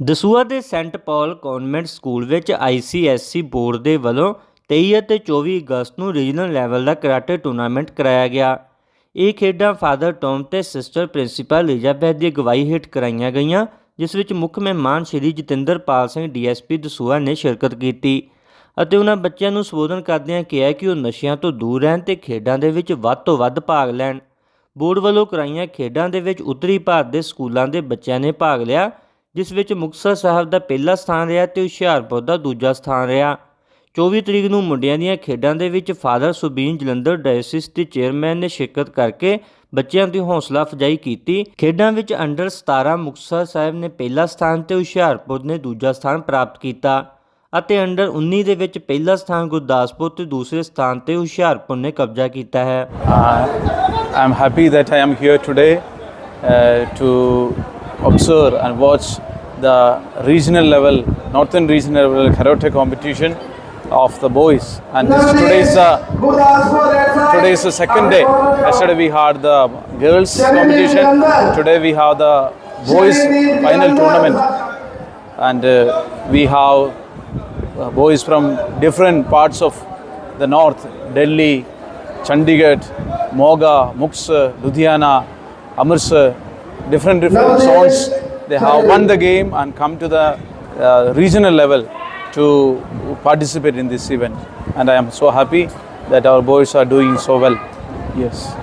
ਦਸੂਆ ਦੇ saint Paul convent school ਵਿੱਚ ICSE board ਦੇ ਵੱਲੋਂ 23 ਅਤੇ 24 ਅਗਸਤ ਨੂੰ ਰੀਜਨਲ ਲੈਵਲ ਦਾ ਕਰਾਟੇ ਟੂਰਨਾਮੈਂਟ ਕਰਾਇਆ ਗਿਆ। ਇਹ ਖੇਡਾਂ ਫਾਦਰ ਟੌਮ ਤੇ ਸਿਸਟਰ ਪ੍ਰਿੰਸੀਪਲ ਐਲਿਜ਼ਾਬੈਥ ਦੀ ਅਗਵਾਈ ਹੇਠ ਕਰਾਈਆਂ ਗਈਆਂ, ਜਿਸ ਵਿੱਚ ਮੁੱਖ ਮਹਿਮਾਨ ਸ਼੍ਰੀ ਜਤਿੰਦਰਪਾਲ ਸਿੰਘ ਡੀਐਸਪੀ ਦਸੂਆ ਨੇ ਸ਼ਿਰਕਤ ਕੀਤੀ ਅਤੇ ਉਹਨਾਂ ਬੱਚਿਆਂ ਨੂੰ ਸੰਬੋਧਨ ਕਰਦਿਆਂ ਕਿਹਾ ਕਿ ਉਹ ਨਸ਼ਿਆਂ ਤੋਂ ਦੂਰ ਰਹਿਣ ਤੇ ਖੇਡਾਂ ਦੇ ਵਿੱਚ ਵੱਧ ਤੋਂ ਵੱਧ ਭਾਗ ਲੈਣ। ਬੋਰਡ ਵੱਲੋਂ ਕਰਾਈਆਂ ਖੇਡਾਂ ਦੇ ਵਿੱਚ ਉੱਤਰੀ ਭਾਰਤ ਦੇ ਸਕੂਲਾਂ ਦੇ ਬੱਚਿਆਂ ਨੇ ਭਾਗ ਲਿਆ ਜਿਸ ਵਿੱਚ ਮੁਕਤਸਰ ਸਾਹਿਬ ਦਾ ਪਹਿਲਾ ਸਥਾਨ ਰਿਹਾ ਤੇ ਹੁਸ਼ਿਆਰਪੁਰ ਦਾ ਦੂਜਾ ਸਥਾਨ ਰਿਹਾ। 24 ਤਰੀਕ ਨੂੰ ਮੁੰਡਿਆਂ ਦੀਆਂ ਖੇਡਾਂ ਦੇ ਵਿੱਚ ਫਾਦਰ ਸੁਬੀਨ ਜਲੰਧਰ ਡਾਇਸਿਸ ਦੇ ਚੇਅਰਮੈਨ ਨੇ ਸ਼ਿਰਕਤ ਕਰਕੇ ਬੱਚਿਆਂ ਦੀ ਹੌਸਲਾ ਅਫਜ਼ਾਈ ਕੀਤੀ। ਖੇਡਾਂ ਵਿੱਚ ਅੰਡਰ 17 ਮੁਕਤਸਰ ਸਾਹਿਬ ਨੇ ਪਹਿਲਾ ਸਥਾਨ ਤੇ ਹੁਸ਼ਿਆਰਪੁਰ ਨੇ ਦੂਜਾ ਸਥਾਨ ਪ੍ਰਾਪਤ ਕੀਤਾ ਅਤੇ ਅੰਡਰ 19 ਦੇ ਵਿੱਚ ਪਹਿਲਾ ਸਥਾਨ ਗੁਰਦਾਸਪੁਰ ਤੇ ਦੂਸਰੇ ਸਥਾਨ ਤੇ ਹੁਸ਼ਿਆਰਪੁਰ ਨੇ ਕਬਜ਼ਾ ਕੀਤਾ ਹੈ। Uh, I'm happy that I am here today uh, observe and watch the regional level, northern regional level karate competition of the boys. And this, today is the today is the second day. Yesterday we had the girls competition. Today we have the boys final tournament, and uh, we have uh, boys from different parts of the north Delhi, Chandigarh, Moga, Muksar, Ludhiana, Amritsar, different different zones. They have won the game and come to the uh, regional level to participate in this event. And I am so happy that our boys are doing so well. Yes.